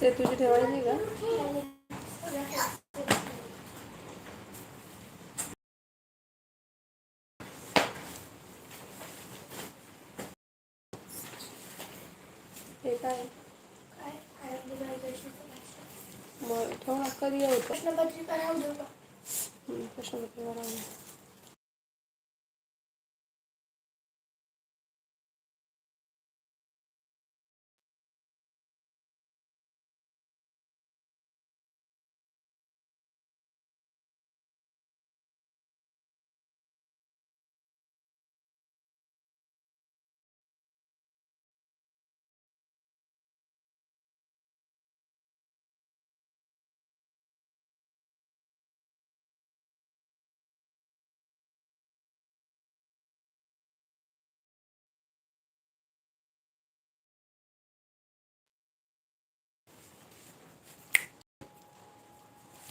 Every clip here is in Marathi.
से तुझी ठेवायची का ते काय मग ठेव ना कधी येऊ तर प्रश्नपत्रिका राहणार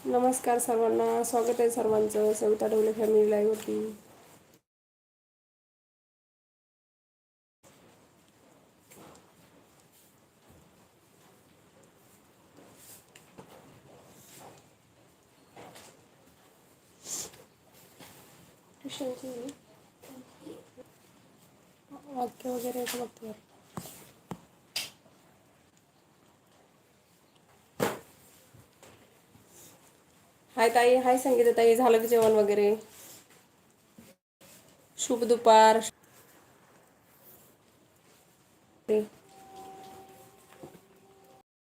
नमस्कार सर्वांना. स्वागत आहे सर्वांचं. सविता डोले फॅमिली लाईव्हवरती वाक्य वगैरे बघते. हाय ताई हाय संगीता ताई झालं की जेवण वगैरे? शुभ दुपार.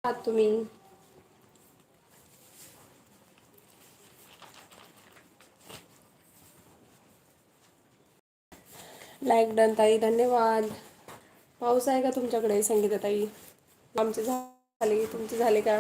तुम्ही? लाईक डन ताई धन्यवाद. पाऊस आहे का तुमच्याकडे संगीता ताई? आमचे झाले तुमचे झाले का?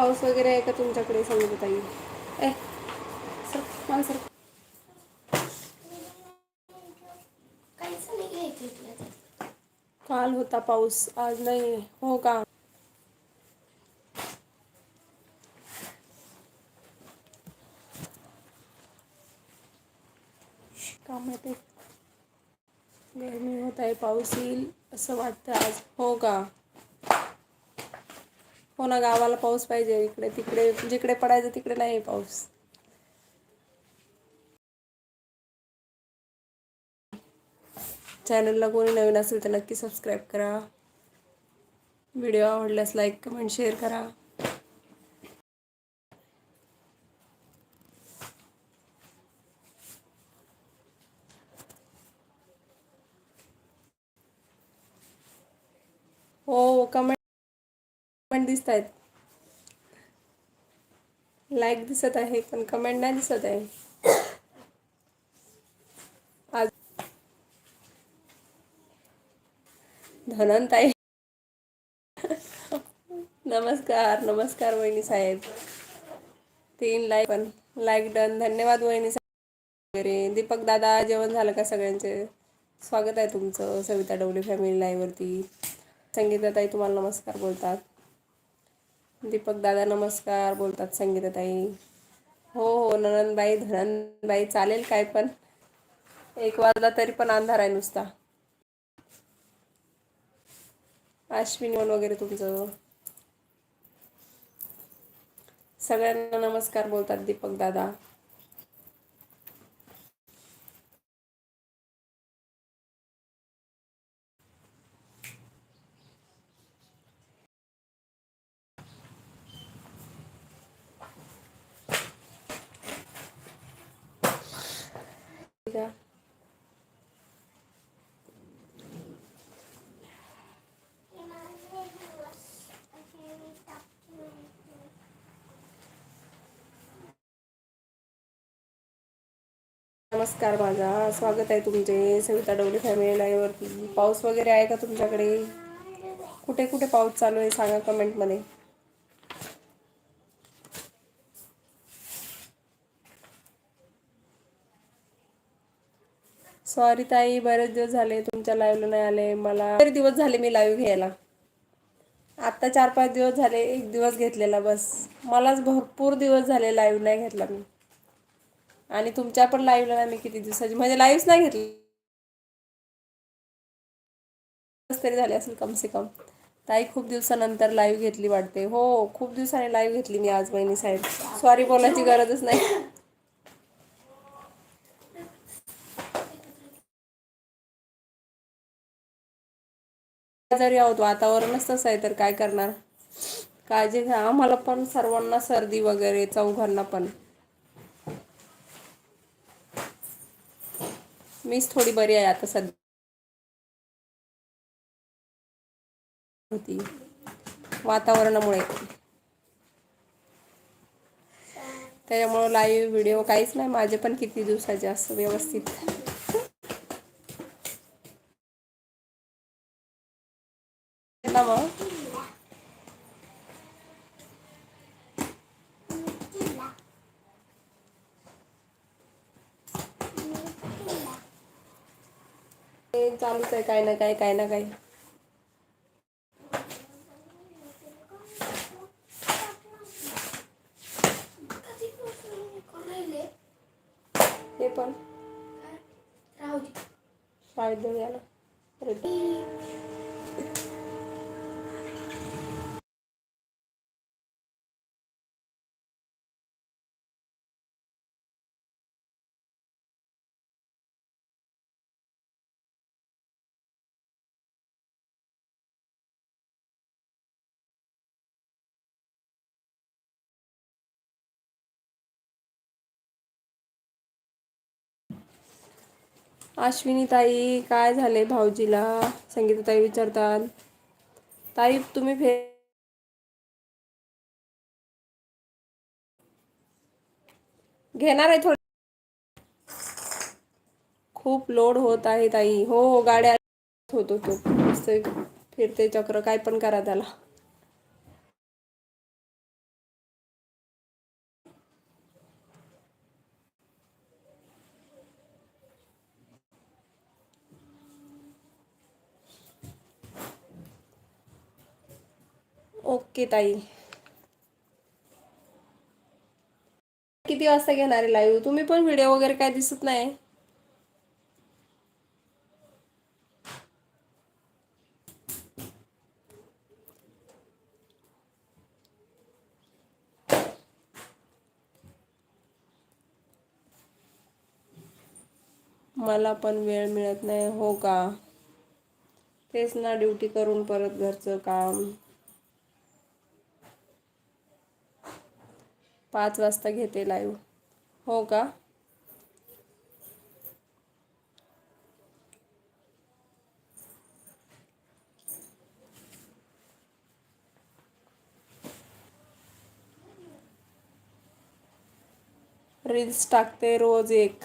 पाऊस वगैरे आहे का तुमच्याकडे सांगितलं ताई ए सर मला सर. काल होता पाऊस आज नाही हो का? का माहिती गरमी होत आहे पाऊस येईल असं वाटतं आज. हो का? हो ना गावाला पाऊस पाहिजे इकडे तिकडे जिकडे पडायचं तिकडे नाही आहे पाऊस चॅनलला कोणी नवीन असेल तर नक्की सबस्क्राईब करा. व्हिडिओ आवडल्यास लाईक कमेंट शेअर करा हो कमेंट कमेंट दिसत आहेत लाईक दिसत आहे पण कमेंट नाही दिसत आहे. आज धनंताई. नमस्कार नमस्कार वहिनी साहेब. तीन लाईक पण लाईक डन धन्यवाद वहिनी साहेब. वगैरे. दीपक दादा जेवण झालं का सगळ्यांचे? स्वागत आहे तुमचं सविता डवले फॅमिली लाईव्हवरती संगीताताई तुम्हाला नमस्कार बोलतात. दीपक दादा नमस्कार बोलतात संगीताताई. हो हो ननंदबाई धनंदबाई चालेल काय पण. एक वाजला तरी पण अंधार आहे नुसता. अश्विनी मन वगैरे तुमचं. सगळ्यांना नमस्कार बोलतात दीपक दादा. ठीक नमस्कार माझा. स्वागत आहे तुमचे. सविता डवले फॅमिली लाईव्हवरती पाऊस वगैरे आहे का तुमच्याकडे? कुठे कुठे पाऊस चालू आहे? सांगा कमेंटमध्ये सॉरी ताई बरेच दिवस झाले तुमच्या लाईव्हला नाही आले. मला बरेच दिवस झाले मी लाईव्ह घ्यायला. आता चार पाच दिवस झाले एक दिवस घेतलेला बस. मलाच भरपूर दिवस झाले लाईव्ह नाही घेतला मी. आणि तुमच्या पण लाईव्हला नाही मी किती दिवसाची म्हणजे लाईव्हच नाही घेतली. तरी झाले असेल कमसे कम. ताई खूप दिवसानंतर लाईव्ह घेतली वाटते. हो खूप दिवसांनी लाईव्ह घेतली मी आज बहिणी साहेब. सॉरी बोलायची गरजच नाही. जरी आहोत वातावरणच तसं आहे तर काय करणार? काळजी घ्या. आम्हाला पण सर्वांना सर्दी वगैरे चौघांना पण. मीच थोडी बरी आहे आता सध्या. होती. वातावरणामुळे. त्याच्यामुळं लाईव्ह व्हिडिओ काहीच नाही. माझे पण किती दिवसाचे असं व्यवस्थित ना मग ते चालूच आहे काय ना काय काय ना काय हे पण शाळेत जाऊन यायला अश्विनी ताई काय झाले भाऊजीला? संगीता ताई विचारतात. ताई तुम्ही फे घेणार आहे थोडी खूप लोड होत आहे ताई. हो गाड्या होतो तो फिरते चक्र काय पण करा त्याला. ओके ताई. किती वाजता घेणार आहे लाईव्ह तुम्ही पण व्हिडिओ वगैरे काय दिसत नाही. मला पण वेळ मिळत नाही हो का? तेच ना ड्युटी करून परत घरचं काम. पाच वाजता घेते लाईव्ह हो का रील्स टाकते रोज एक।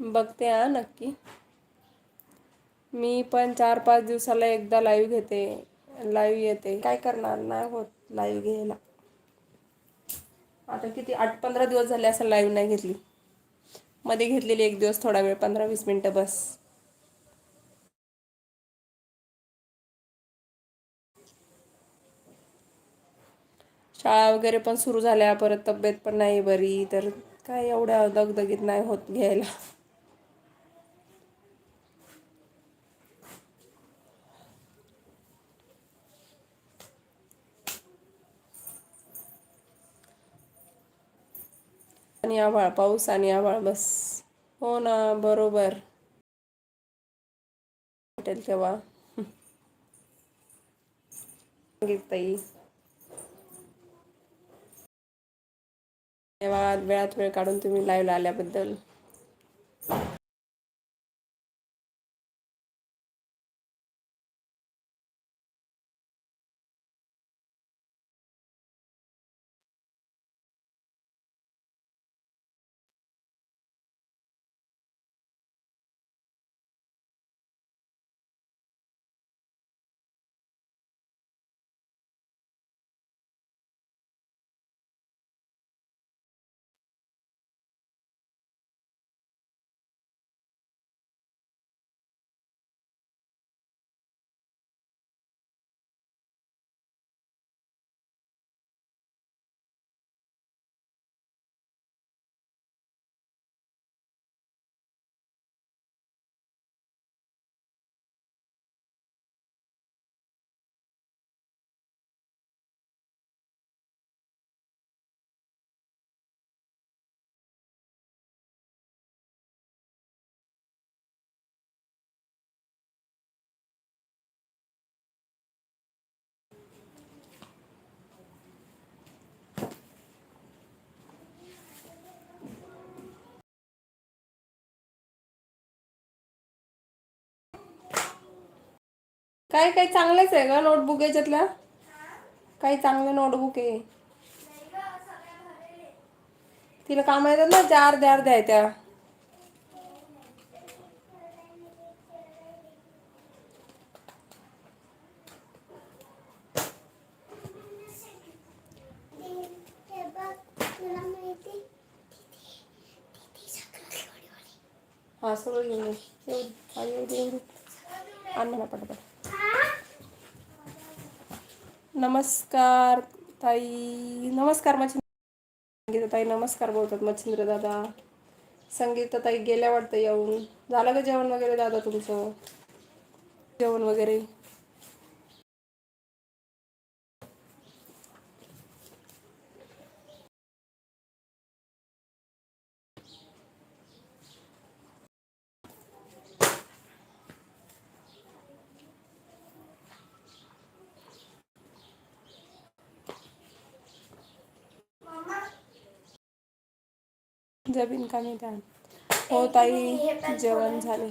बघते हा नक्की। मी पण चार पाच दिवसाला एकदा लाईव्ह घेते. लाईव्ह येते. काय करणार? नाही होत लाईव्ह घ्यायला. आता किती? आठ पंधरा दिवस झाले असं लाईव्ह नाही घेतली. मध्ये घेतलेली एक दिवस थोडा वेळ पंधरा वीस मिनटं बस. शाळा वगैरे पण सुरू झाल्या परत तब्येत पण नाही बरी तर काय एवढ्या दगदगीत नाही होत घ्यायला. आणि आभाळ पाऊस आणि आभाळ बस. हो ना बरोबर. भेटेल तेव्हा. ताई. तेव्हा वेळात वेळ काढून तुम्ही लाईव्हला आल्याबद्दल. काय काही चांगलंच आहे का नोटबुक याच्यातल्या काही चांगलं नोटबुक आहे? तिला काम येतात ना चार द्या अर्ध्या त्या. हा सगळं घेऊन येऊ एवढी हा, पटापट. नमस्कार ताई. नमस्कार मच्छिंद्र. संगीता ताई नमस्कार बोलतात मच्छिंद्र दादा. संगीता ताई गेल्या वाटतं येऊन. झालं का जेवण वगैरे दादा तुमचं? जेवण वगैरे? जमीन कमी द्या हो ताई जेवण झाले.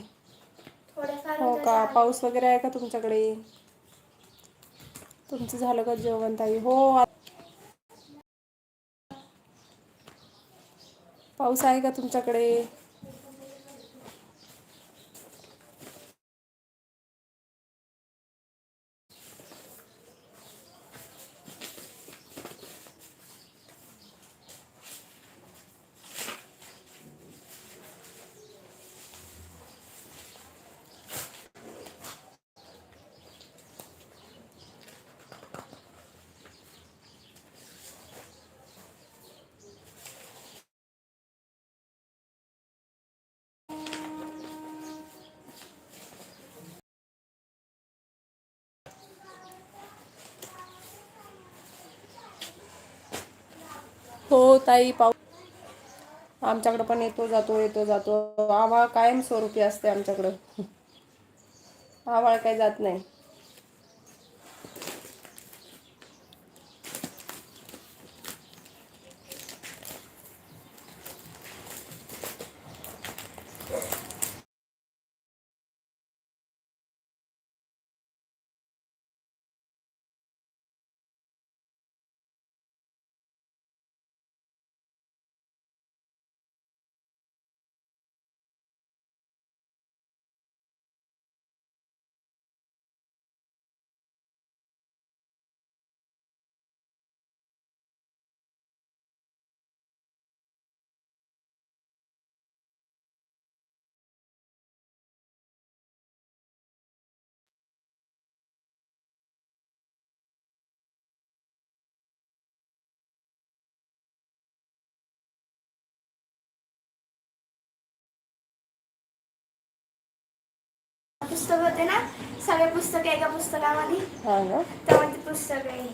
हो का? पाऊस वगैरे आहे का तुमच्याकडे? तुमचं झालं का जेवण ताई? हो पाऊस आहे का तुमच्याकडे? हो ताई पाऊस आमच्याकडं पण येतो जातो येतो जातो. आवाळ कायम स्वरूपी असते आमच्याकडं. आवाळ काही जात नाही. पुस्तक होते ना? सगळे पुस्तक एका पुस्तकामध्ये? त्यामध्ये पुस्तक आहे.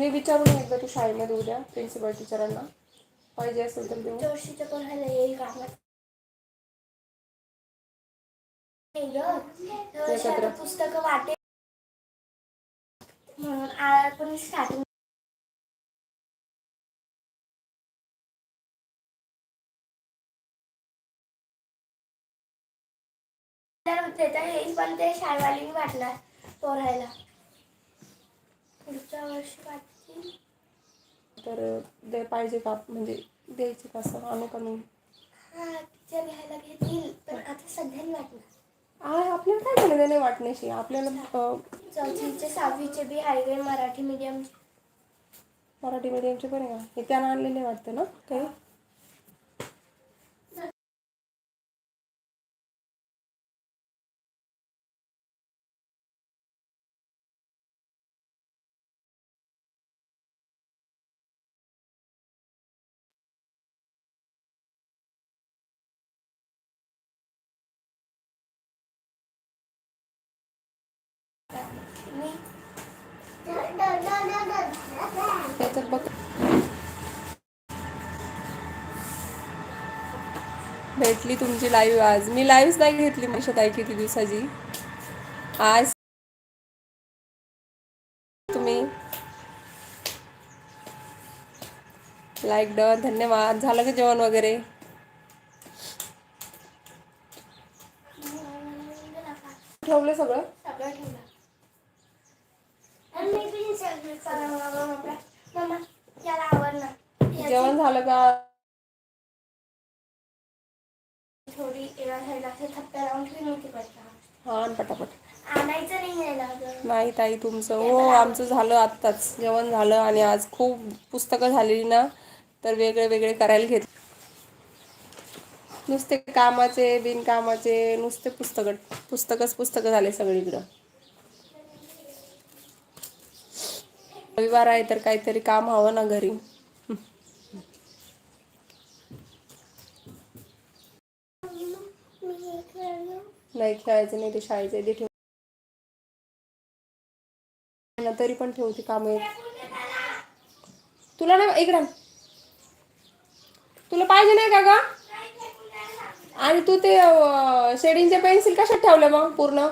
हे विचारून एकदा तू शाळेमध्ये उद्या प्रिन्सिपल टीचरांना पाहिजे असेल तर देऊ. जोशीच्या कोणाला येईल कामात एकत्र. पुस्तक वाटे म्हणून आपण स्टार्टिंग येईल पण ते शाळेवालीने वाटणार पोरायला. पुढच्या वर्षी वाटतील तर दे पाहिजे का? म्हणजे द्यायचे कसं आणू का मी? हा टीचर घ्यायला घेतील. पण आता सध्या नाही वाटणार. आ आपल्याला काय झालं? नाही वाटण्याशी. आपल्याला अं, चौथीचे सहावीचे बी हायवे मराठी मीडियम मराठी मीडियमचे पण आहे. का हे त्यानं आणलेले वाटतं ना काही मी त्याच्यात बघ भेटली तुमची लाईव्ह आज. मी लाईव्ह नाही घेतली मनीषा ताई किती दिवसाची. आज तुम्ही लाईक डन धन्यवाद. झालं का जेवण वगैरे? ठेवलं सगळं? सगळं ठेवलं आणि थोडी थप्प्या लावून होती हा पटापट. आणायचं नाही यायला अगं. नाही ताई तुमचं. हो आमचं झालं आत्ताच. जेवण झालं आणि आज खूप पुस्तकं झालेली ना तर वेगळे वेगळे करायला घेत नुसते कामाचे बिनकामाचे नुसते पुस्तकं पुस्तकच पुस्तकं झाले सगळीकडं. रविवार आहे तर काहीतरी काम हवं ना घरी. नाही खेळायचं नाही ते शाळेचं आहे, ते ठेव तरी पण ठेवते काम. तुला ना इकडं तुला पाहिजे नाही का ग? आणि तू ते शेडिंगच्या पेन्सिल कशात ठेवलं मग पूर्ण?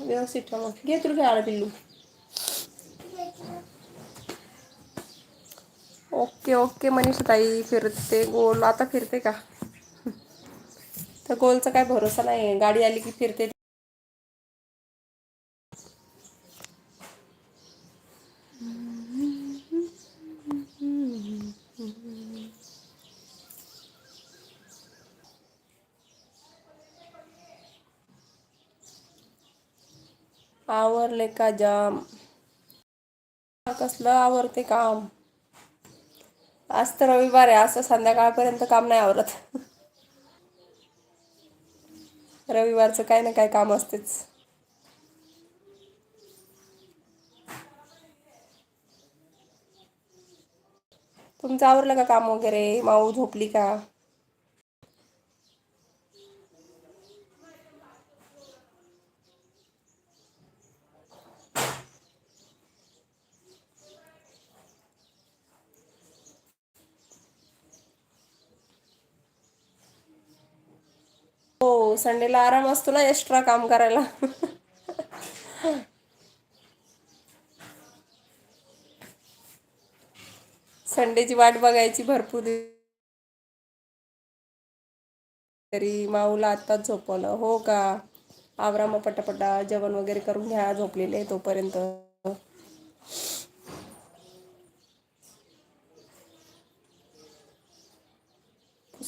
व्यवस्थित ठेव मग घे तुला खेळायला पिल्लू ओके ओके मनीषा ताई फिरते. गोल. आता फिरते का? तर गोलचा काय भरोसा नाही गाडी आली की फिरते. आवरले का जाम कसलं आवरते काम? आज तर रविवार आहे असं संध्याकाळपर्यंत काम नाही आवरत. रविवारचं काय ना काय काम असतेच. तुमचं आवरलं का काम वगैरे? माऊ झोपली का हो संडेला आराम असतो ना एक्स्ट्रा काम करायला. संडेची वाट बघायची भरपूर तरी माऊला आत्ताच झोपवलं. हो का? आवरामा पटापटा जेवण वगैरे करून घ्या झोपलेले तोपर्यंत.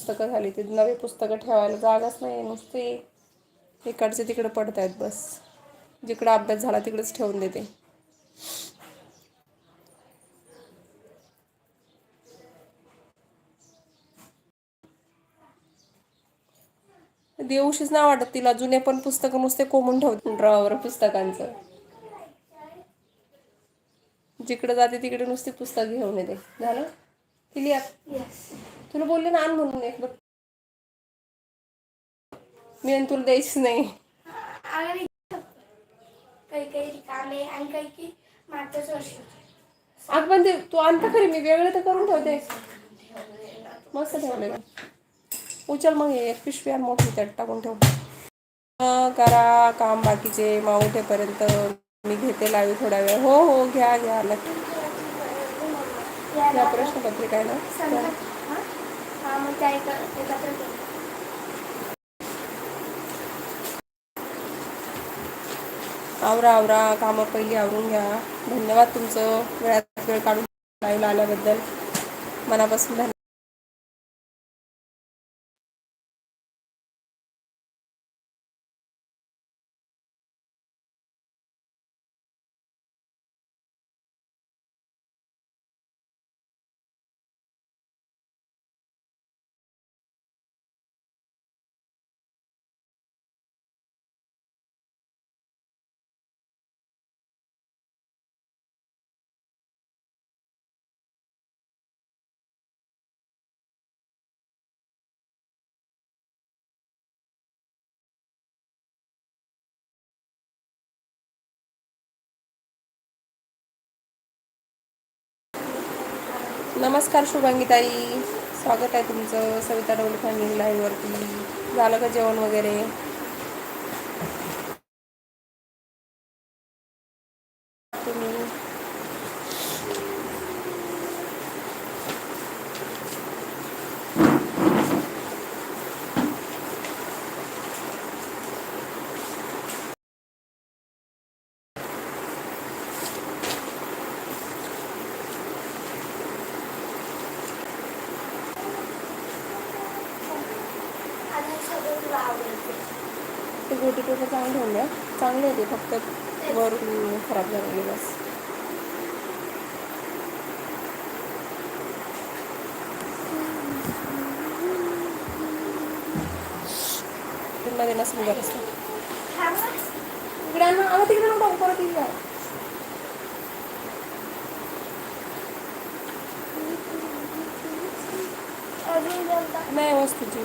पुस्तकं झाली ते. नवे पुस्तकं ठेवायला जागाच नाही नुसते इकडचे तिकडे पडत आहेत बस. जिकडं अभ्यास झाला तिकडेच ठेवून देते. देऊशीच नाही वाटत तिला. जुने पण पुस्तकं नुसते कोमून ठेवते ड्रॉवर पुस्तकांचं. जिकडे जाते तिकडे नुसते पुस्तक घेऊन येते. झालं? क्लिअर तुला बोलले ना आण म्हणून एक बघ. मी आणि तुला द्यायच नाही. काही काही रिकामे आणि काही काही मागच्याच वर्षी अग पण ते तू आणता खरी मी वेगळं तर करून ठेवते. मस्त ठेवले उचल मग हे एक पिशवी आण मोठी त्यात टाकून ठेव. करा काम बाकीचे माऊ उठेपर्यंत मी घेते लावी थोडा वेळ. हो हो घ्या घ्या नक्की या प्रश्नपत्रिका आहे ना? मग त्या एकत्र केलं आवरा आवरा कामं पहिली आवरून घ्या. धन्यवाद तुमचं वेळात वेळ काढून लाईव्ह आल्याबद्दल. मनापासून धन्यवाद. नमस्कार शुभांगीताई. स्वागत आहे तुमचं सविता डवले फॅमिली लाईव्हवरती झालं का जेवण वगैरे तुम्ही आणि सगळं तुला आवडते पेपर चांगले ठेवून द्या चांगले होते फक्त वरून खराब झालेले बसमध्ये नसेल बरं असतं. इकडे ना. अगं तिकडे नको परत इकडे आण. अजून बोलता नाही वस्तूची